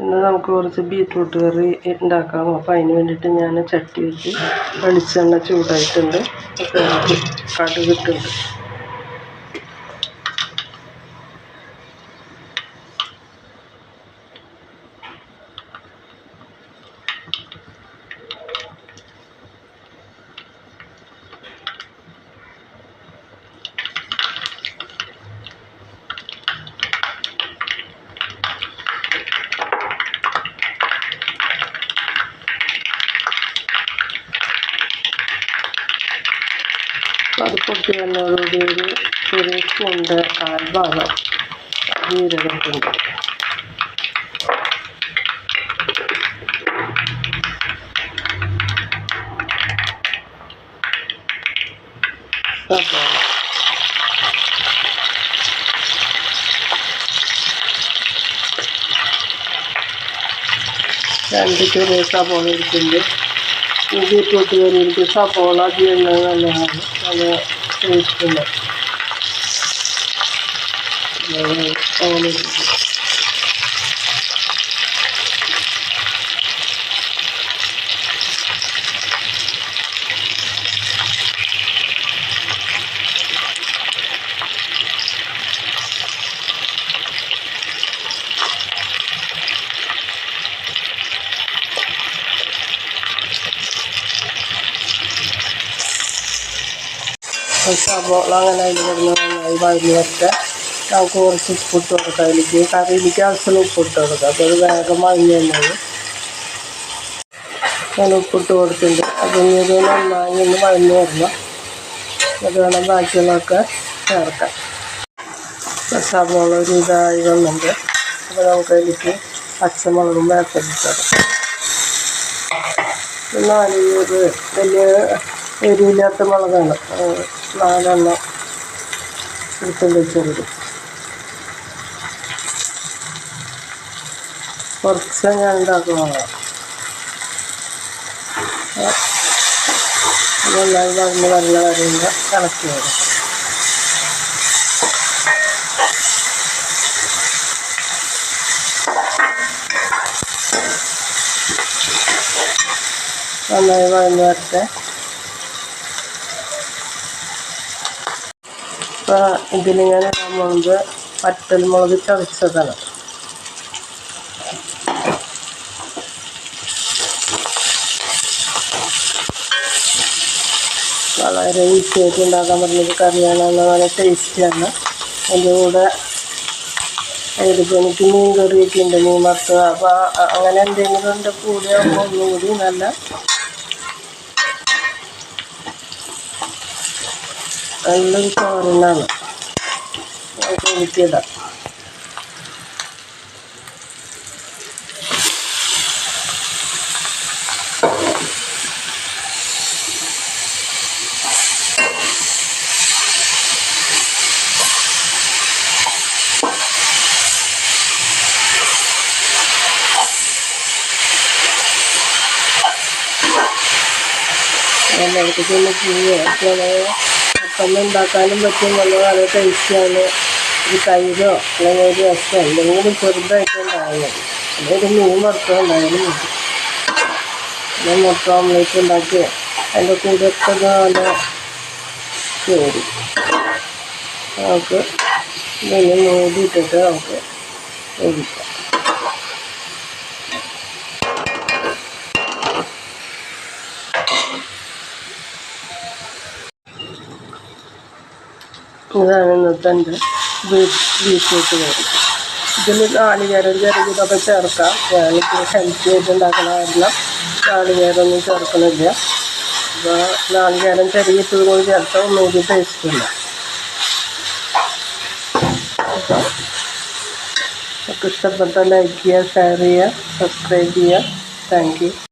ഇന്ന് നമുക്ക് കുറച്ച് ബീറ്റ്റൂട്ട് കറി ഉണ്ടാക്കാം അപ്പോൾ അതിന് വേണ്ടിയിട്ട് ഞാൻ ചട്ടി വെച്ച് വെളിച്ചെണ്ണ ചൂടായിട്ടുണ്ട്. അപ്പോൾ അത് പൊട്ടി വന്നതോടുകൂടി ഒരു ചെറിയ സ്പൂണിന്റെ കാൽ ഭാഗം ജീരകത്തിന്റെ സവാള രണ്ട് ചെറിയ സവാള എടുക്കുന്നുണ്ട് ഈ ബീറ്റ്റൂട്ട് കറിയിലേക്ക് സവാള ചെയ്യുന്നത് നല്ലതാണ് നല്ല സവാള അങ്ങനെ അതിൽ കിടന്ന് നന്നായി വരട്ടെ നമുക്ക് കുറച്ച് ഉപ്പിട്ട് കൊടുക്കാം. അതിലേക്ക് കറിയിലേക്ക് ആവശ്യമുള്ള ഉപ്പിട്ട് കൊടുക്കാം. അപ്പോൾ അത് വേഗം വഴഞ്ഞ് തന്നെയാണ് ഞാൻ ഉപ്പിട്ട് കൊടുത്തിട്ടുണ്ട്. അപ്പോൾ ഇനി ഇത് നന്നായി ഒന്ന് വഴഞ്ഞ് വരണം. അത് വേണം ബാക്കിയുള്ളതൊക്കെ ചേർക്കാം. സവാള ഒരു ഇതായി വന്നിട്ടുണ്ട്. അപ്പോൾ നമുക്ക് അതിലേക്ക് പച്ചമുളകും വേപ്പിട്ടത് നാല് വലിയ എരിയില്ലാത്ത മുളകാണ്. നാലെണ്ണം എടുത്തുകൊണ്ട് വെച്ചത് കുറച്ച് ഞാൻ ഉണ്ടാക്കുന്നതാണ് നന്നായി വഴന്ന് വരണ വരുമ്പോൾ ഇളക്കി വരും. നന്നായി വഴന്ന് വരട്ടെ. അപ്പോൾ ഇതിൽ ഞാൻ ഇടാൻ മുളക് ചതച്ചതാണ്. വളരെ ഈസി ആയിട്ട് ഉണ്ടാക്കാൻ പറ്റുന്നത് കറിയാണ് നല്ല ടേസ്റ്റിയാണ് അതിന്റെ കൂടെ ഇതിപ്പോൾ എനിക്ക് മീൻ കറിയൊക്കെ ഉണ്ട് മീൻ വറുത്തത്. അപ്പോൾ അങ്ങനെ എന്തെങ്കിലും ഉണ്ട് കൂടെ ആകുമ്പോൾ ഒന്നുകൂടി നല്ല നല്ലൊരു ചോറിനാണ് പിന്നെ ചെയ്യുക പെട്ടെന്ന് ഉണ്ടാക്കാനും പറ്റും. നല്ല നല്ല ടേസ്റ്റിയാണ് ഒരു തൈരോ അല്ലെങ്കിൽ ഒരു രസമോ എന്തെങ്കിലും ചെറുതായിട്ട് ഉണ്ടായാലും അല്ലെങ്കിൽ മീൻ വറുത്തോ ഉണ്ടായാലും മതി. പിന്നെ മുട്ട ഓംലേറ്റ് ഉണ്ടാക്കി അതിന്റെ കൂടെ നല്ല കയറി നമുക്ക് ഇതിനെ മൂടിയിട്ടിട്ട് നമുക്ക് വേവിക്കാം. ഇതാണ് ഇന്നത്തെ ബീറ്റ്റൂട്ട് കറി ഇതിൽ നാളികേരം ചെറുകിതൊക്കെ ചേർക്കാം. ഞാനിപ്പോൾ ഹെൽത്തി ആയിട്ട് ഉണ്ടാക്കുന്ന കാരണം നാളികേരമൊന്നും ചേർക്കണില്ല. അപ്പോൾ നാളികേരം ചെറിയിട്ടത് കൂടി ചേർത്താൽ ഒന്നുകൂടി ടേസ്റ്റ് ഇല്ല. അപ്പോൾ ഒക്കെ ഇഷ്ടപ്പെട്ട ലൈക്ക് ചെയ്യുക ഷെയർ ചെയ്യുക സബ്സ്ക്രൈബ് ചെയ്യുക. Thank you